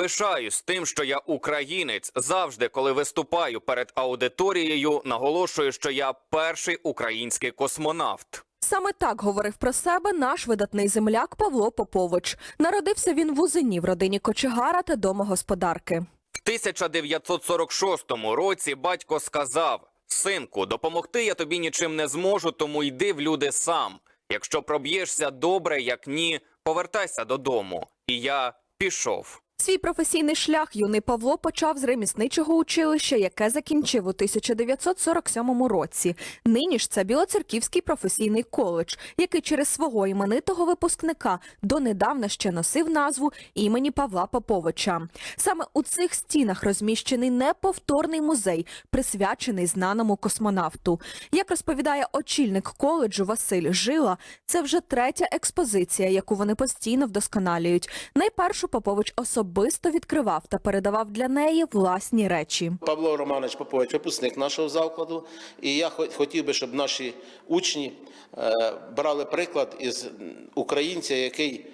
Пишаюсь тим, що я українець. Завжди, коли виступаю перед аудиторією, наголошую, що я перший український космонавт. Саме так говорив про себе наш видатний земляк Павло Попович. Народився він в Узині в родині кочегара та домогосподарки. В 1946 році батько сказав: Синку, допомогти я тобі нічим не зможу, тому йди в люди сам. Якщо проб'єшся добре, як ні, повертайся додому. І я пішов. Свій професійний шлях юний Павло почав з ремісничого училища, яке закінчив у 1947 році. Нині ж це Білоцерківський професійний коледж, який через свого іменитого випускника донедавна ще носив назву імені Павла Поповича. Саме у цих стінах розміщений неповторний музей, присвячений знаному космонавту. Як розповідає очільник коледжу Василь Жила, це вже третя експозиція, яку вони постійно вдосконалюють. Найпершу Попович особисто відкривав та передавав для неї власні речі. Павло Романович Попович, випускник нашого закладу, і я хо- хотів би, щоб наші учні е, брали приклад із українця, який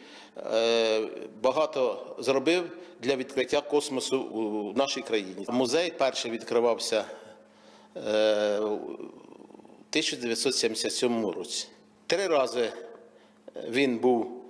е, багато зробив для відкриття космосу у нашій країні. Музей перший відкривався е, у 1977 році. Три рази він був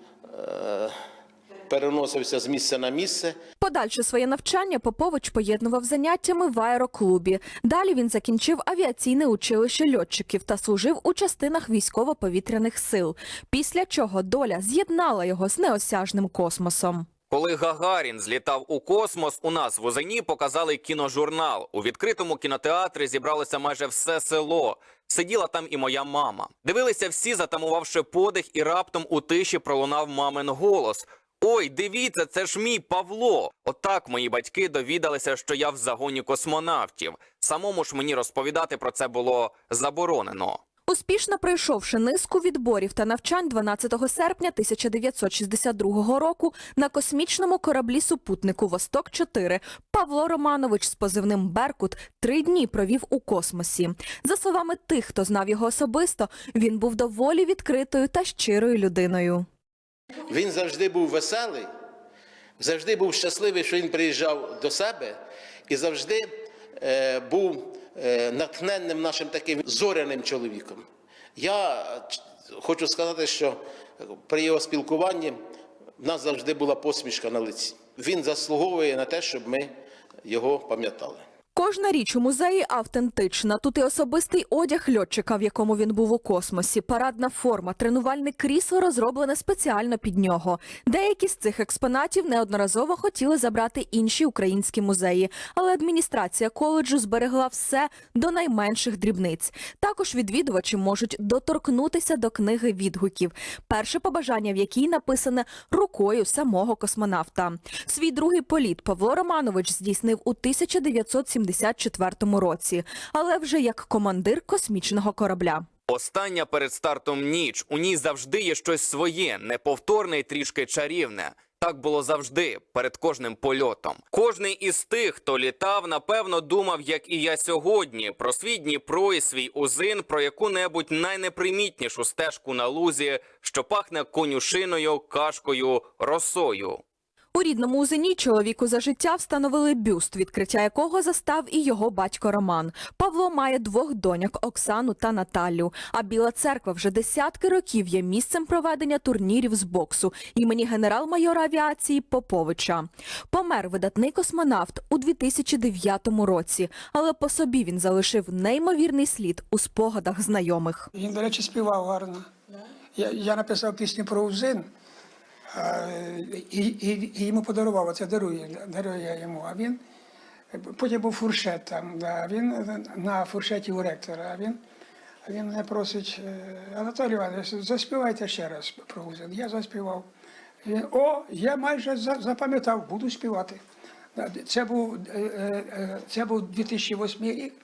переносився з місця на місце. Подальше своє навчання Попович поєднував заняттями в аероклубі. Далі він закінчив авіаційне училище льотчиків та служив у частинах військово-повітряних сил. Після чого доля з'єднала його з неосяжним космосом. Коли Гагарін злітав у космос, у нас в Озині показали кіножурнал. У відкритому кінотеатрі зібралося майже все село. Сиділа там і моя мама. Дивилися всі, затамувавши подих, і раптом у тиші пролунав мамин голос. Ой, дивіться, це ж мій Павло. Отак мої батьки довідалися, що я в загоні космонавтів. Самому ж мені розповідати про це було заборонено. Успішно пройшовши низку відборів та навчань 12 серпня 1962 року на космічному кораблі супутнику Восток 4 Павло Романович з позивним Беркут три дні провів у космосі. За словами тих, хто знав його особисто, він був доволі відкритою та щирою людиною. Він завжди був веселий, завжди був щасливий, що він приїжджав до себе, і завжди е, був е, натхненним нашим таким зоряним чоловіком. Я хочу сказати, що при його спілкуванні в нас завжди була посмішка на лиці. Він заслуговує на те, щоб ми його пам'ятали. Кожна річ у музеї автентична. Тут і особистий одяг льотчика, в якому він був у космосі, парадна форма, тренувальне крісло розроблене спеціально під нього. Деякі з цих експонатів неодноразово хотіли забрати інші українські музеї, але адміністрація коледжу зберегла все до найменших дрібниць. Також відвідувачі можуть доторкнутися до книги відгуків, перше побажання в якій написане рукою самого космонавта. Свій другий політ Павло Романович здійснив у 1974 році, але вже як командир космічного корабля. Остання перед стартом ніч. У ній завжди є щось своє, неповторне і трішки чарівне. Так було завжди перед кожним польотом. Кожний із тих, хто літав, напевно, думав, як і я сьогодні, про свій Дніпро і свій узин, про яку-небудь найнепримітнішу стежку на лузі, що пахне конюшиною, кашкою, росою. У рідному узині чоловіку за життя встановили бюст, відкриття якого застав і його батько Роман. Павло має двох доньок Оксану та Наталю. А Біла церква вже десятки років є місцем проведення турнірів з боксу імені генерал-майора авіації Поповича. Помер видатний космонавт у 2009 році, але по собі він залишив неймовірний слід у спогадах знайомих. Він, до речі, співав гарно. Я, я написав пісню про Узин, і, і, і йому подарував, це дарує, дарує йому. А він потім був фуршет там, да, він на фуршеті у ректора, а він, він мене просить, е, Анатолій Іванович, заспівайте ще раз про Узин. Я заспівав. Він, О, я майже запам'ятав, буду співати. Це був, е, е, це був 2008 рік.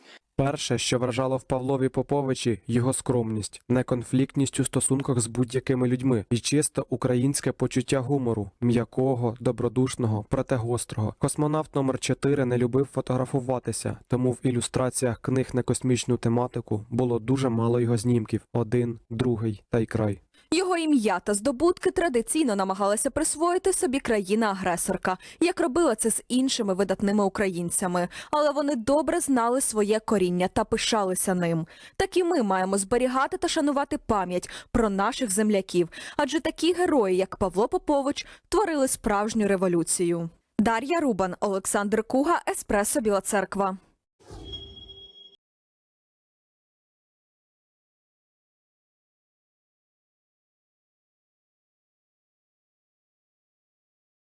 Перше, що вражало в Павлові Поповичі, його скромність, неконфліктність у стосунках з будь-якими людьми і чисто українське почуття гумору, м'якого, добродушного, проте гострого. Космонавт номер 4 не любив фотографуватися, тому в ілюстраціях книг на космічну тематику було дуже мало його знімків: один, другий та й край. Його ім'я та здобутки традиційно намагалася присвоїти собі країна-агресорка, як робила це з іншими видатними українцями. Але вони добре знали своє коріння та пишалися ним. Так і ми маємо зберігати та шанувати пам'ять про наших земляків, адже такі герої, як Павло Попович, творили справжню революцію. Дар'я Рубан, Олександр Куга, Еспресо Біла Церква.